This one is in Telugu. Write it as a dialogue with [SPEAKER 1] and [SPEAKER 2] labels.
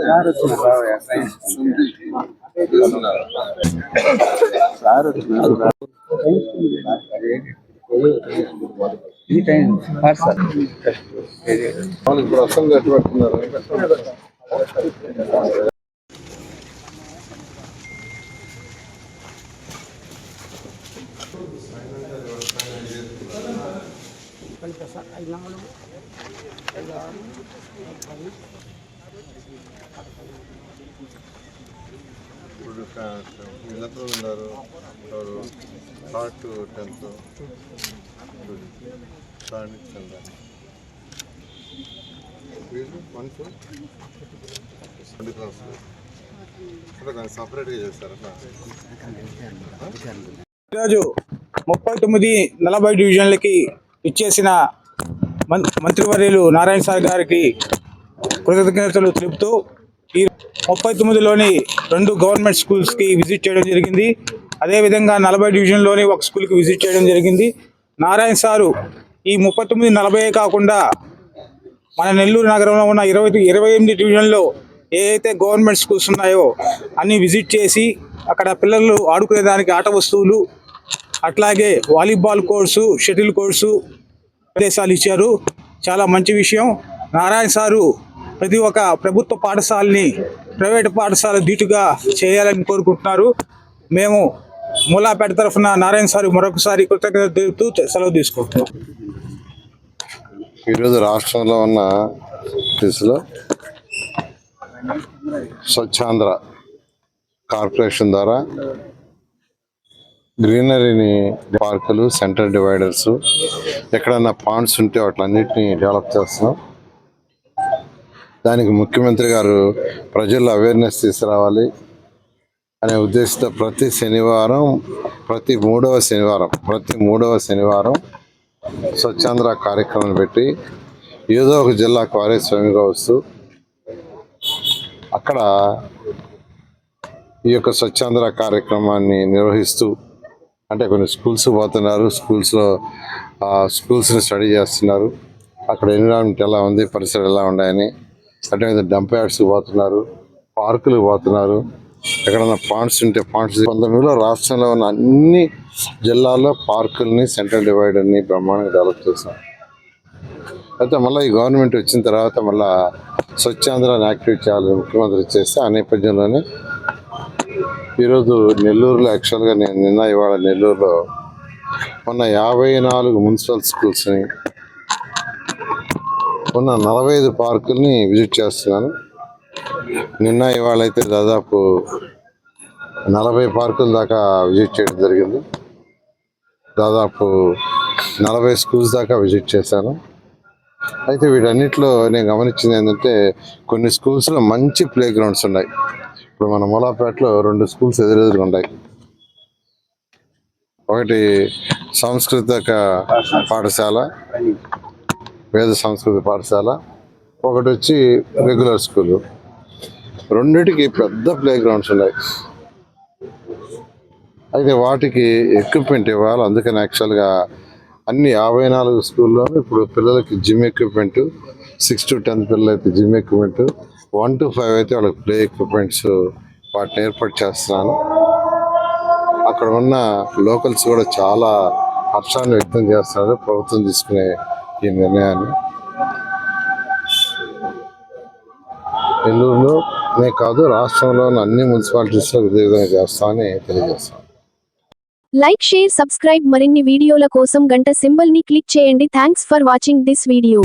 [SPEAKER 1] సార్ వచ్చిన బాబయ్య సైన్స్ సార్ వచ్చిన ఇది టైం సార్ సార్
[SPEAKER 2] ఇప్పుడు అసలు ఎట్లా పెట్టుకున్నారు ఇప్పుడు వీళ్ళందరూ ఉన్నారు. ఎవరు? థర్డ్ టెన్త్ థర్డ్ టెన్త్ వీళ్ళు వన్ ఫోర్? రెండు క్లాసులు అంటే దాన్ని సపరేట్గా చేస్తారు
[SPEAKER 3] ఈరోజు ముప్పై తొమ్మిది నలభై డివిజన్లకి ఇచ్చేసిన మంత్రివర్యులు నారాయణ సార్ గారికి కృతజ్ఞతలు తెలుపుతూ ఈ ముప్పై తొమ్మిదిలోని రెండు గవర్నమెంట్ స్కూల్స్కి విజిట్ చేయడం జరిగింది. అదేవిధంగా నలభై డివిజన్లోని ఒక స్కూల్కి విజిట్ చేయడం జరిగింది. నారాయణ సారు ఈ ముప్పై తొమ్మిది నలభై కాకుండా మన నెల్లూరు నగరంలో ఉన్న ఇరవై ఇరవై ఎనిమిది డివిజన్లో ఏవైతే గవర్నమెంట్ స్కూల్స్ ఉన్నాయో అన్నీ విజిట్ చేసి అక్కడ పిల్లలు ఆడుకునేదానికి ఆట వస్తువులు అట్లాగే వాలీబాల్ కోర్సు షటిల్ కోర్సు ప్రదేశాలు ఇచ్చారు. చాలా మంచి విషయం. నారాయణ సారు ప్రతి ఒక్క ప్రభుత్వ పాఠశాలని ప్రైవేట్ పాఠశాల ధీటుగా చేయాలని కోరుకుంటున్నారు. మేము మూలాపేట తరఫున నారాయణ సార్ మరొకసారి కృతజ్ఞత తెలుపుతూ సెలవు తీసుకుంటున్నాం.
[SPEAKER 2] ఈరోజు రాష్ట్రంలో ఉన్న దిశలో స్వచ్ఛాంధ్ర కార్పొరేషన్ ద్వారా గ్రీనరీని పార్కులు సెంటర్ డివైడర్స్ ఎక్కడన్నా పాండ్స్ ఉంటే వాటిలన్నిటిని డెవలప్ చేస్తున్నాం. దానికి ముఖ్యమంత్రి గారు ప్రజల్లో అవేర్నెస్ తీసుకురావాలి అనే ఉద్దేశంతో ప్రతి శనివారం ప్రతి మూడవ శనివారం ప్రతి మూడవ శనివారం స్వచ్ఛాంధ్ర కార్యక్రమం పెట్టి ఏదో ఒక జిల్లా వారే వస్తూ అక్కడ ఈ యొక్క స్వచ్ఛాంధ్ర కార్యక్రమాన్ని నిర్వహిస్తూ అంటే కొన్ని స్కూల్స్ పోతున్నారు స్కూల్స్లో స్కూల్స్ని స్టడీ చేస్తున్నారు. అక్కడ ఎన్విరాన్మెంట్ ఎలా ఉంది పరిసరాలు ఎలా ఉన్నాయని అదేవిధంగా డంప్ యార్డ్స్కి పోతున్నారు పార్కులకు పోతున్నారు. ఎక్కడన్నా పాండ్స్ ఉంటే పాండ్స్ పంతొమ్మిదిలో రాష్ట్రంలో ఉన్న అన్ని జిల్లాల్లో పార్కుల్ని సెంట్రల్ డివైడర్ని బ్రహ్మాండంగా డెవలప్ చేశాం. అయితే మళ్ళీ ఈ గవర్నమెంట్ వచ్చిన తర్వాత మళ్ళీ స్వచ్ఛాంధ్రాన్ని యాక్టివేట్ చేయాలని ముఖ్యమంత్రి చేస్తే ఆ నేపథ్యంలోనే ఈరోజు నెల్లూరులో యాక్చువల్గా నేను నిన్న ఇవాళ నెల్లూరులో మొన్న యాభై నాలుగు మున్సిపల్ స్కూల్స్ని ఉన్న నలభై ఐదు పార్కుల్ని విజిట్ చేస్తున్నాను. నిన్న ఇవాళ అయితే దాదాపు నలభై పార్కుల దాకా విజిట్ చేయడం జరిగింది. దాదాపు నలభై స్కూల్స్ దాకా విజిట్ చేశాను. అయితే వీటన్నిటిలో నేను గమనించింది ఏంటంటే కొన్ని స్కూల్స్లో మంచి ప్లే గ్రౌండ్స్ ఉన్నాయి. ఇప్పుడు మన మూలాపేటలో రెండు స్కూల్స్ ఎదురెదురుగా ఉన్నాయి. ఒకటి సాంస్కృతిక పాఠశాల వేద సంస్కృతి పాఠశాల ఒకటి వచ్చి రెగ్యులర్ స్కూల్ రెండిటికి పెద్ద ప్లే గ్రౌండ్స్ ఉన్నాయి. అయితే వాటికి ఎక్విప్మెంట్ ఇవ్వాలి. అందుకని యాక్చువల్గా అన్ని యాభై నాలుగు స్కూల్లో ఇప్పుడు పిల్లలకి gym equipment six to tenth పిల్లలైతే gym equipment one two five అయితే వాళ్ళకి ప్లే ఎక్విప్మెంట్స్ వాటిని ఏర్పాటు చేస్తున్నాను. అక్కడ ఉన్న లోకల్స్ కూడా చాలా హర్షాన్ని వ్యక్తం చేస్తున్నారు. ప్రభుత్వం తీసుకునే ఈ నిర్ణయాన్ని నెల్లూరులోనే కాదు రాష్ట్రంలోని అన్ని మున్సిపాలిటీస్లో ఇదే విధంగా చేస్తామని తెలియజేస్తాను
[SPEAKER 4] లైక్ షేర్ సబ్స్క్రైబ్ మరిన్ని వీడియోల కోసం గంట సింబల్ని క్లిక్ చేయండి. Thanks for watching this video.